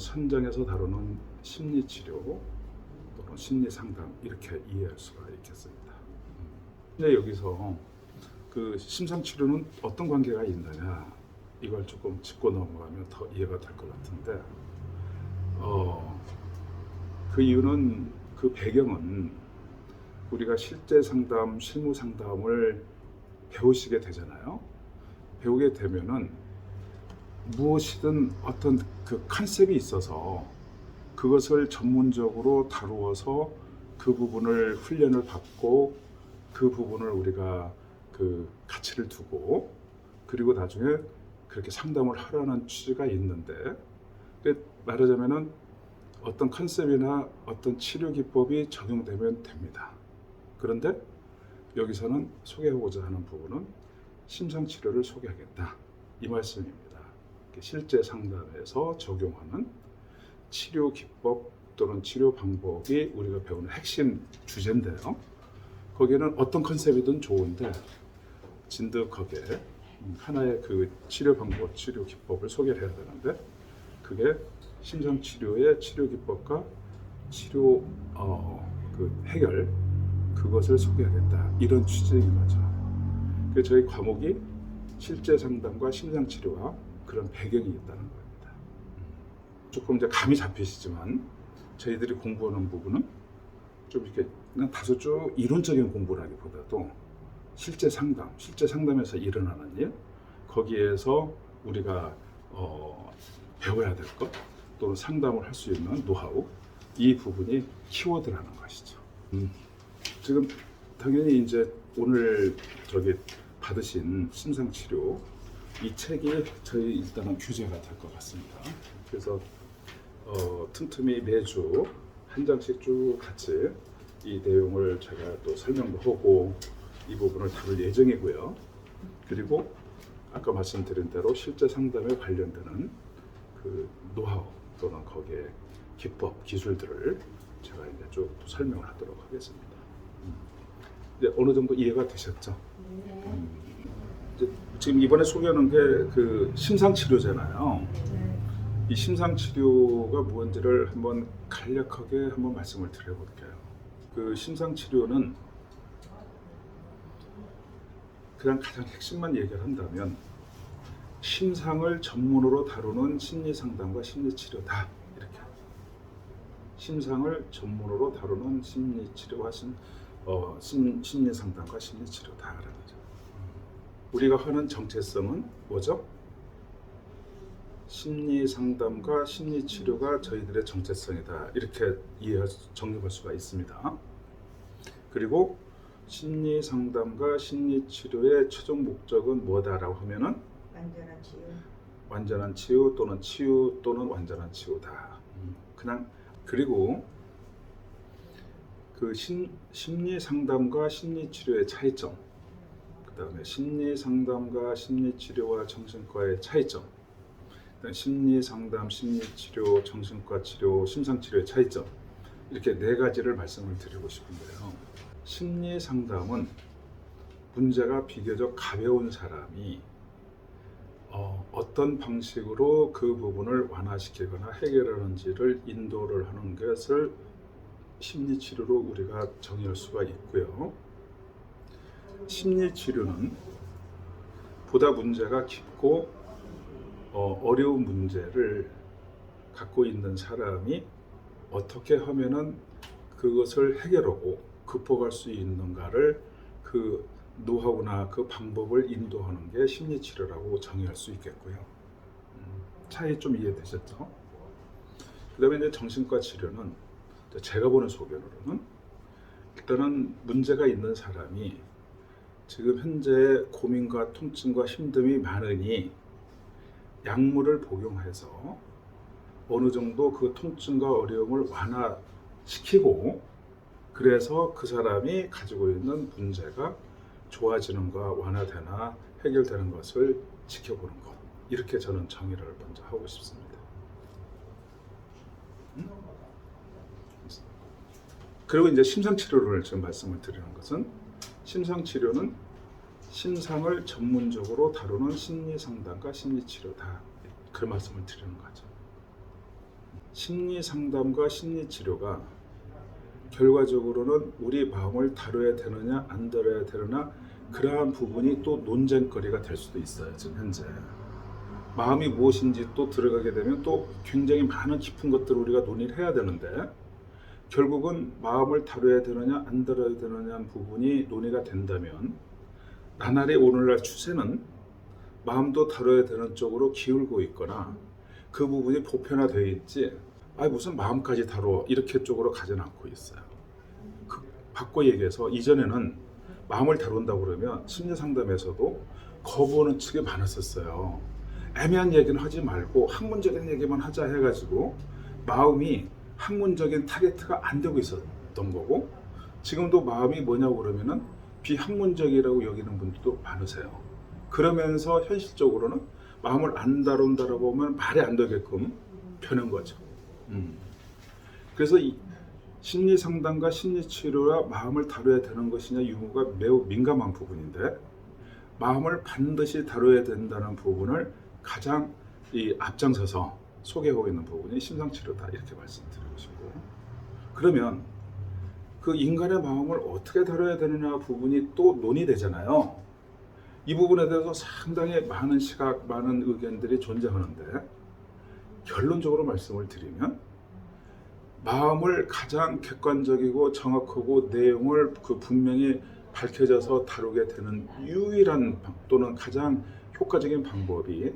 선정에서 다루는 심리 치료 또는 심리 상담 이렇게 이해할 수가 있겠습니다. 근데 여기서 그 심상 치료는 어떤 관계가 있느냐 이걸 조금 짚고 넘어가면 더 이해가 될 것 같은데 어, 그 이유는 그 배경은 우리가 실제 상담, 실무 상담을 배우시게 되잖아요. 배우게 되면은 무엇이든 어떤 그 컨셉이 있어서 그것을 전문적으로 다루어서 그 부분을 훈련을 받고 그 부분을 우리가 그 가치를 두고 그리고 나중에 그렇게 상담을 하라는 취지가 있는데 말하자면은 어떤 컨셉이나 어떤 치료 기법이 적용되면 됩니다. 그런데 여기서는 소개하고자 하는 부분은 심상 치료를 소개하겠다 이 말씀입니다. 실제 상담에서 적용하는 치료 기법 또는 치료 방법이 우리가 배우는 핵심 주제인데요. 거기에는 어떤 컨셉이든 좋은데 진득하게 하나의 그 치료 방법, 치료 기법을 소개를 해야 되는데 그게 심장 치료의 치료 기법과 치료 어, 그 해결 그것을 소개하겠다 이런 취지인 거죠. 그 저희 과목이 실제 상담과 심장 치료와 그런 배경이 있다는 겁니다. 조금 이제 감이 잡히시지만 저희들이 공부하는 부분은 좀 이렇게 그냥 다소 쭉 이론적인 공부라기보다도 실제 상담, 실제 상담에서 일어나는 일, 거기에서 우리가 어, 배워야 될 것, 또는 상담을 할 수 있는 노하우, 이 부분이 키워드라는 것이죠. 음, 지금 당연히 이제 오늘 저기 받으신 심상 치료 이 책이 저희 일단은 규제가 될 것 같습니다. 그래서 어, 틈틈이 매주 한 장씩 쭉 같이 이 내용을 제가 또 설명도 하고 이 부분을 다룰 예정이고요. 그리고 아까 말씀드린 대로 실제 상담에 관련되는 그 노하우 또는 거기에 기법, 기술들을 제가 이제 쭉또 설명을 하도록 하겠습니다. 음. 이제 어느 정도 이해가 되셨죠? 음. 지금 이번에 소개하는 게 그 심상 치료잖아요. 이 심상 치료가 뭔지를 한번 간략하게 한번 말씀을 드려볼게요. 그 심상 치료는 그냥 가장 핵심만 얘기를 한다면 심상을 전문으로 다루는 심리 상담과 심리 치료다 이렇게 심상을 전문으로 다루는 심리 치료와 심, 어, 심, 심리 상담과 심리 치료다라는 거죠. 우리가 하는 정체성은 뭐죠? 심리 상담과 심리 치료가 저희들의 정체성이다 이렇게 이해 정립할 수가 있습니다. 그리고 심리 상담과 심리 치료의 최종 목적은 뭐다라고 하면은 완전한 치유. 완전한 치유 또는 치유 또는 완전한 치유다. 음, 그냥 그리고 그 심, 심리 상담과 심리 치료의 차이점, 그 다음에 심리 상담과 심리 치료와 정신과의 차이점, 그다음에 심리 상담, 심리 치료, 정신과 치료, 심상 치료의 차이점 이렇게 네 가지를 말씀을 드리고 싶은데요. 심리 상담은 문제가 비교적 가벼운 사람이 어, 어떤 방식으로 그 부분을 완화시키거나 해결하는지를 인도를 하는 것을 심리 치료로 우리가 정의할 수가 있고요. 심리 치료는 보다 문제가 깊고 어, 어려운 문제를 갖고 있는 사람이 어떻게 하면은 그것을 해결하고 극복할 수 있는가를 그 노하우나 그 방법을 인도하는 게 심리 치료라고 정의할 수 있겠고요. 음, 차이 좀 이해되셨죠? 그다음에 이제 정신과 치료는 제가 보는 소견으로는 일단은 문제가 있는 사람이 지금 현재 고민과 통증과 힘듦이 많으니 약물을 복용해서 어느 정도 그 통증과 어려움을 완화시키고 그래서 그 사람이 가지고 있는 문제가 좋아지는가 완화되나 해결되는 것을 지켜보는 것 이렇게 저는 정의를 먼저 하고 싶습니다. 음? 그리고 이제 심상 치료를 지금 말씀을 드리는 것은 심상 치료는 심상을 전문적으로 다루는 심리 상담과 심리 치료다 그 말씀을 드리는 거죠. 심리 상담과 심리 치료가 결과적으로는 우리 마음을 다뤄야 되느냐 안 다뤄야 되느냐 그러한 부분이 또 논쟁거리가 될 수도 있어요 지금 현재 마음이 무엇인지 또 들어가게 되면 또 굉장히 많은 깊은 것들을 우리가 논의를 해야 되는데 결국은 마음을 다뤄야 되느냐 안 다뤄야 되느냐 부분이 논의가 된다면 나날의 오늘날 추세는 마음도 다뤄야 되는 쪽으로 기울고 있거나 그 부분이 보편화되어 있지 아 무슨 마음까지 다뤄 이렇게 쪽으로 가진 않고 있어요. 그, 바꿔 얘기해서 이전에는 마음을 다룬다고 그러면 심리 상담에서도 거부하는 측이 많았었어요. 애매한 얘기는 하지 말고 학문적인 얘기만 하자 해가지고 마음이 학문적인 타겟트가 안 되고 있었던 거고 지금도 마음이 뭐냐고 그러면은 비학문적이라고 여기는 분들도 많으세요. 그러면서 현실적으로는 마음을 안 다룬다라고 하면 말이 안 되게끔 펴는 거죠. 음. 그래서 이 심리 상담과 심리 치료와 마음을 다뤄야 되는 것이냐 유무가 매우 민감한 부분인데 마음을 반드시 다뤄야 된다는 부분을 가장 이 앞장서서 소개하고 있는 부분이 심상치료다 이렇게 말씀드리고 싶고 그러면 그 인간의 마음을 어떻게 다뤄야 되느냐 부분이 또 논의되잖아요. 이 부분에 대해서 상당히 많은 시각, 많은 의견들이 존재하는데 결론적으로 말씀을 드리면 마음을 가장 객관적이고 정확하고 내용을 그 분명히 밝혀져서 다루게 되는 유일한 방- 또는 가장 효과적인 방법이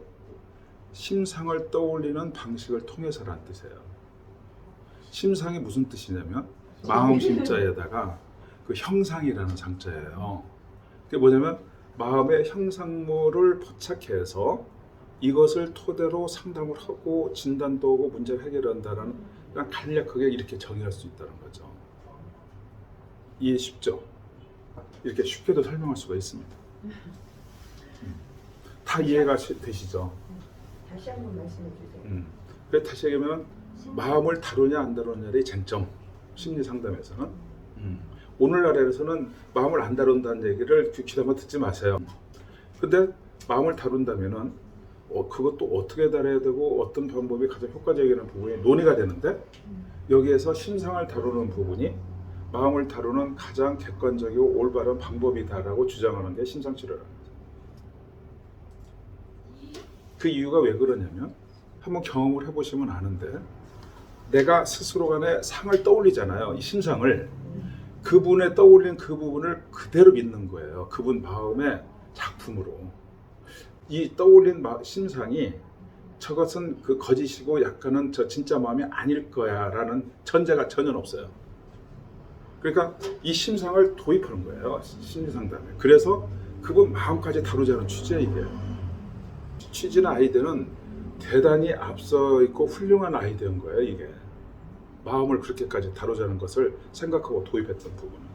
심상을 떠올리는 방식을 통해서란 뜻이에요. 심상이 무슨 뜻이냐면 마음 심자에다가 그 형상이라는 상자예요. 그게 뭐냐면 마음의 형상물을 포착해서 이것을 토대로 상담을 하고 진단도 하고 문제를 해결한다는 그냥 간략하게 이렇게 정의할 수 있다는 거죠. 이해 쉽죠? 이렇게 쉽게도 설명할 수가 있습니다. 음. 다 이해가 시- 되시죠? 다시 한번 말씀해 주세요. 음. 그래 다시 얘기하면 마음을 다루냐 안 다루냐의 쟁점 심리 상담에서는 음. 오늘날에서는 마음을 안 다룬다는 얘기를 귀- 귀담아 듣지 마세요. 근데 마음을 다룬다면은 어, 그것도 어떻게 다뤄야 되고 어떤 방법이 가장 효과적이라는 부분이 논의가 되는데 여기에서 심상을 다루는 부분이 마음을 다루는 가장 객관적이고 올바른 방법이다라고 주장하는 게 심상치료라는 거죠. 그 이유가 왜 그러냐면 한번 경험을 해보시면 아는데 내가 스스로 간에 상을 떠올리잖아요. 이 심상을 그분의 떠올린 그 부분을 그대로 믿는 거예요. 그분 마음의 작품으로 이 떠올린 마- 심상이 저것은 그 거짓이고 약간은 저 진짜 마음이 아닐 거야라는 전제가 전혀 없어요. 그러니까 이 심상을 도입하는 거예요. 심리 상담에. 그래서 그분 마음까지 다루자는 이게. 취지나 아이디어는 대단히 앞서 있고 훌륭한 아이디어인 거예요 이게. 마음을 그렇게까지 다루자는 것을 생각하고 도입했던 부분은.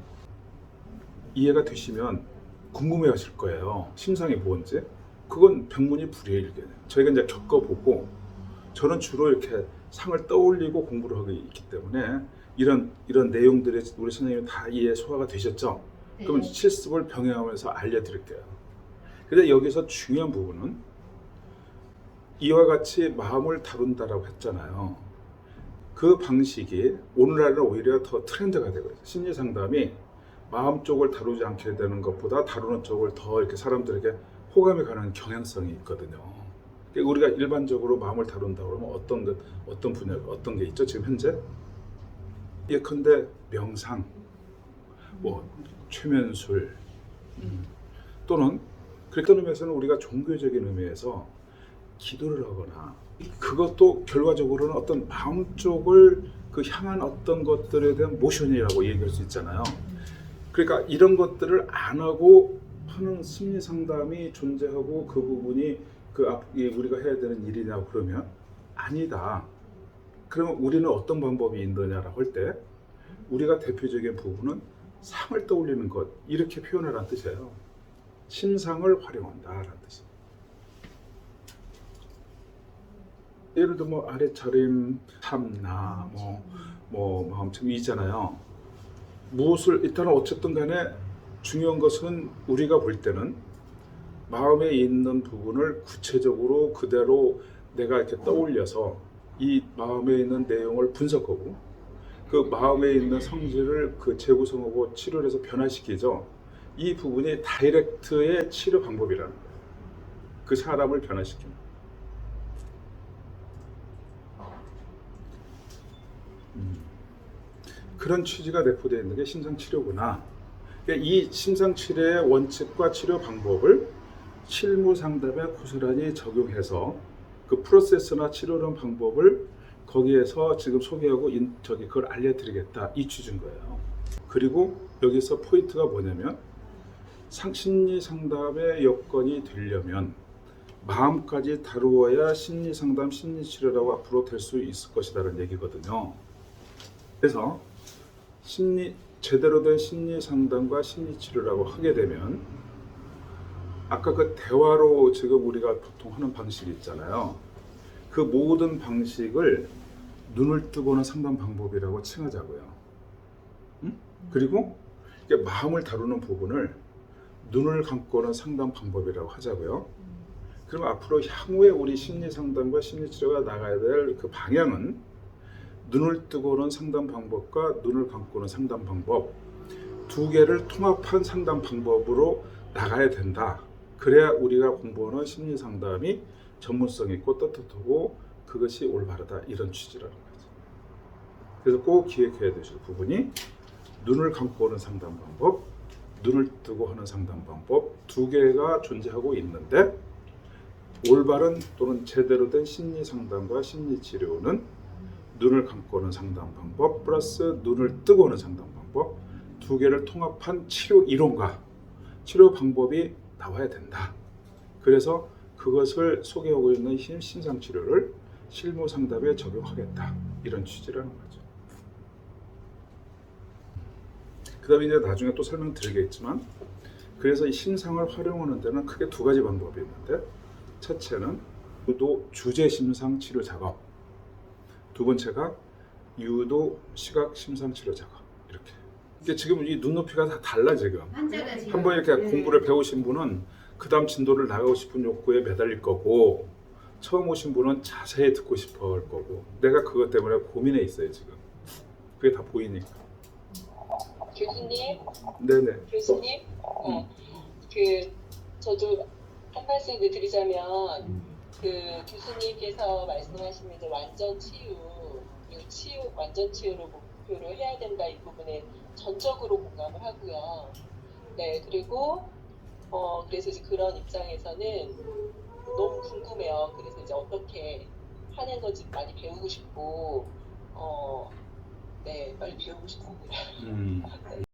이해가 되시면 궁금해하실 거예요. 심상이 뭔지. 그건 백문이 불여일견. 저희가 이제 겪어보고 저는 주로 이렇게 상을 떠올리고 공부를 하고 있기 때문에 이런 이런 내용들이 우리 선생님이 다 이해 소화가 되셨죠? 네. 그럼 실습을 병행하면서 알려드릴게요. 근데 여기서 중요한 부분은 이와 같이 마음을 다룬다라고 했잖아요. 그 방식이 오늘날은 오히려 더 트렌드가 되고 있어요. 심리 상담이 마음 쪽을 다루지 않게 되는 것보다 다루는 쪽을 더 이렇게 사람들에게 호감이 가는 경향성이 있거든요. 그러니까 우리가 일반적으로 마음을 다룬다 그러면 어떤 것, 어떤 분야, 어떤 게 있죠? 지금 현재 예컨대 명상, 뭐 최면술 음, 또는 그랬던 의미에서는 우리가 종교적인 의미에서 기도를 하거나 그것도 결과적으로는 어떤 마음 쪽을 그 향한 어떤 것들에 대한 모션이라고 얘기할 수 있잖아요. 그러니까 이런 것들을 안 하고 하는 심리 상담이 존재하고 그 부분이 그 우리가 해야 되는 일이냐 그러면 아니다. 그러면 우리는 어떤 방법이 있느냐라고 할 때 우리가 대표적인 부분은 상을 떠올리는 것 이렇게 표현하라는 뜻이에요. 심상을 활용한다라는 뜻이에요. 예를 들어 뭐 아래 차림, 참나, 뭐, 뭐 마음처럼 있잖아요. 무엇을 일단 어쨌든 간에 중요한 것은 우리가 볼 때는 마음에 있는 부분을 구체적으로 그대로 내가 이렇게 떠올려서 이 마음에 있는 내용을 분석하고 그 마음에 있는 성질을 그 재구성하고 치료를 해서 변화시키죠. 이 부분이 다이렉트의 치료 방법이라는 거예요. 그 사람을 변화시키는. 음. 그런 취지가 내포되어 있는 게 심상 치료구나. 그러니까 이 심상 치료의 원칙과 치료 방법을 실무 상담에 고스란히 적용해서 그 프로세스나 치료는 방법을 거기에서 지금 소개하고 인, 저기 그걸 알려드리겠다 이 취지인 거예요. 그리고 여기서 포인트가 뭐냐면 상심리 상담의 여건이 되려면 마음까지 다루어야 심리 상담, 심리 치료라고 앞으로 될 수 있을 것이다라는 얘기거든요. 그래서 심리 제대로 된 심리 상담과 심리 치료라고 하게 되면 아까 그 대화로 지금 우리가 보통 하는 방식이 있잖아요. 그 모든 방식을 눈을 뜨고는 상담 방법이라고 칭하자고요. 응? 그리고 마음을 다루는 부분을 눈을 감고는 상담 방법이라고 하자고요. 그럼 앞으로 향후에 우리 심리 상담과 심리 치료가 나가야 될 그 방향은 눈을 뜨고는 상담 방법과 눈을 감고는 상담 방법 두 개를 통합한 상담 방법으로 나가야 된다. 그래야 우리가 공부하는 심리 상담이 전문성 있고 떳떳하고 그것이 올바르다 이런 취지라는 거죠. 그래서 꼭 기획해야 되실 부분이 눈을 감고 하는 상담 방법, 눈을 뜨고 하는 상담 방법 두 개가 존재하고 있는데 올바른 또는 제대로 된 심리 상담과 심리 치료는 눈을 감고 하는 상담 방법 플러스 눈을 뜨고 하는 상담 방법 두 개를 통합한 치료 이론과 치료 방법이 나와야 된다. 그래서 그것을 소개하고 있는 신- 신상 치료를 실무 상담에 적용하겠다. 이런 취지라는 거죠. 그다음에 이제 나중에 또 설명드리겠지만 그래서 이 신상을 활용하는 데는 크게 두 가지 방법이 있는데 첫째는 유도 주제 심상 치료 작업 두 번째가 유도 시각 심상 치료 작업. 이렇게. 이게 지금 이 눈높이가 다 달라 지금. 환자가 지금. 한번 이렇게 네. 공부를 배우신 분은 그 다음 진도를 나가고 싶은 욕구에 매달릴 거고 처음 오신 분은 자세히 듣고 싶어 할 거고 내가 그것 때문에 고민해 있어요 지금. 그게 다 보이니까. 교수님, 네네. 교수님, 어, 그 저도 한 말씀을 드리자면 그 교수님께서 말씀하시는 이제 완전 치유, 치유 완전 치유를 목표로 해야 된다 이 부분에 전적으로 공감을 하고요. 네, 그리고 어 그래서 이제 그런 입장에서는 너무 궁금해요. 그래서 이제 어떻게 하는 건지 많이 배우고 싶고 어. 네, 빨리 배우고 싶습니다. 음.